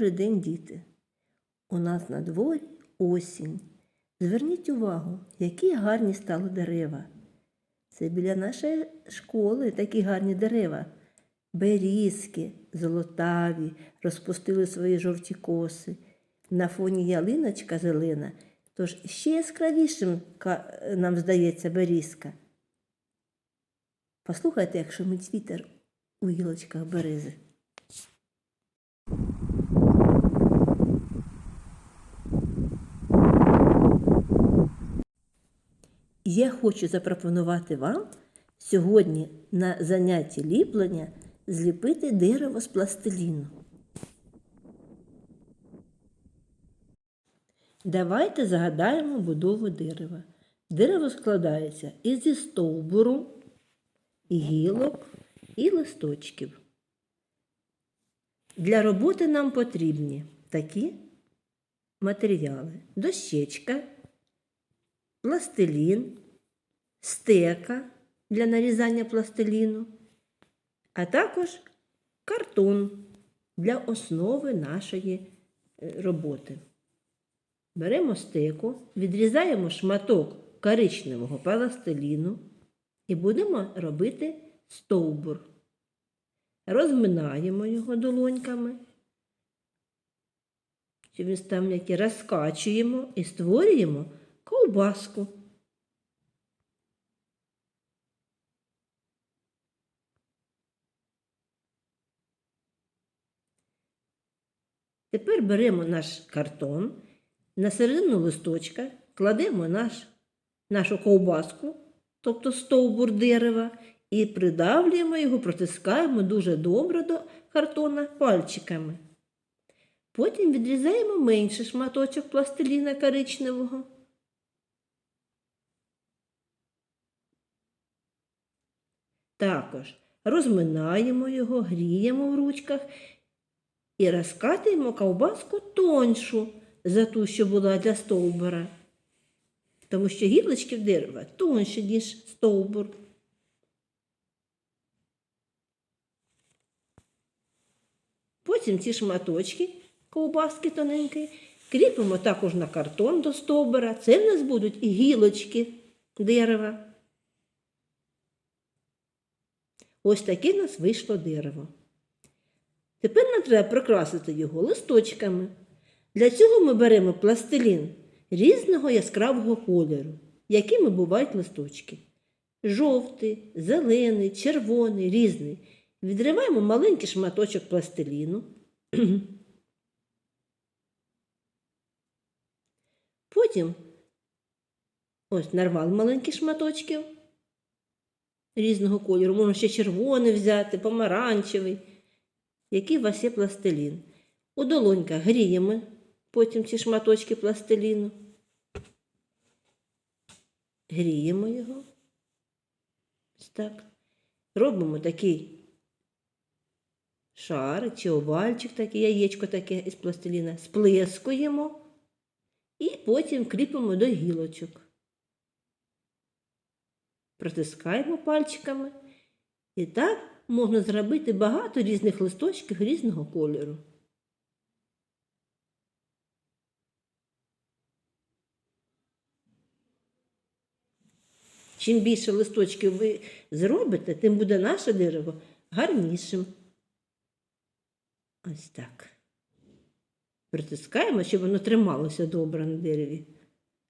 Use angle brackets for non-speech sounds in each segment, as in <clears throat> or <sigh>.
Добрий день, діти! У нас на дворі осінь. Зверніть увагу, які гарні стали дерева. Це біля нашої школи такі гарні дерева. Берізки, золотаві, розпустили свої жовті коси. На фоні ялиночка зелена, тож ще яскравішим нам здається берізка. Послухайте, як шумить вітер у гілочках берези. Я хочу запропонувати вам сьогодні на занятті ліплення зліпити дерево з пластиліну. Давайте загадаємо будову дерева. Дерево складається із стовбуру, гілок і листочків. Для роботи нам потрібні такі матеріали: дощечка, пластилін, стека для нарізання пластиліну, а також картон для основи нашої е, роботи. Беремо стеку, відрізаємо шматок коричневого пластиліну і будемо робити стовбур. Розминаємо його долоньками, щоб він став м'який, розкачуємо і створюємо ковбаску. Тепер беремо наш картон, на середину листочка кладемо наш, нашу ковбаску, тобто стовбур дерева, і придавлюємо його, протискаємо дуже добре до картона пальчиками. Потім відрізаємо менший шматочок пластиліна коричневого. Також розминаємо його, гріємо в ручках і розкатуємо ковбаску тоншу за ту, що була для стовбура. Тому що гілочки дерева тонші, ніж стовбур. Потім ці шматочки ковбаски тоненькі кріпимо також на картон до стовбура. Це в нас будуть і гілочки дерева. Ось таке в нас вийшло дерево. Тепер нам треба прикрасити його листочками. Для цього ми беремо пластилін різного яскравого кольору, якими бувають листочки. Жовтий, зелений, червоний, різний. Відриваємо маленький шматочок пластиліну. <clears throat> Потім ось нарвали маленькі шматочки різного кольору. Можна ще червоний взяти, помаранчевий. Який у вас є пластилін. У долоньках гріємо потім ці шматочки пластиліну. Гріємо його. Так. Робимо такий шар чи овальчик, таке яєчко таке із пластиліна, сплескуємо і потім кріпимо до гілочок. Протискаємо пальчиками. І так можна зробити багато різних листочків різного кольору. Чим більше листочків ви зробите, тим буде наше дерево гарнішим. Ось так. Притискаємо, щоб воно трималося добре на дереві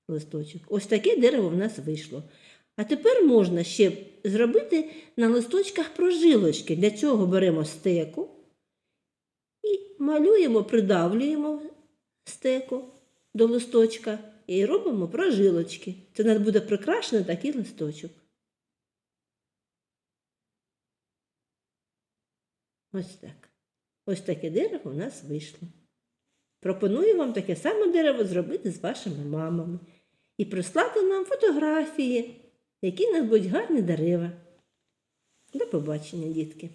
листочок. Ось таке дерево в нас вийшло. А тепер можна ще зробити на листочках прожилочки. Для цього беремо стеку і малюємо, придавлюємо стеку до листочка і робимо прожилочки. Це нас буде прикрашений такий листочок. Ось так. Ось таке дерево у нас вийшло. Пропоную вам таке саме дерево зробити з вашими мамами і прислати нам фотографії, які будуть гарні дерева. До побачення, дітки!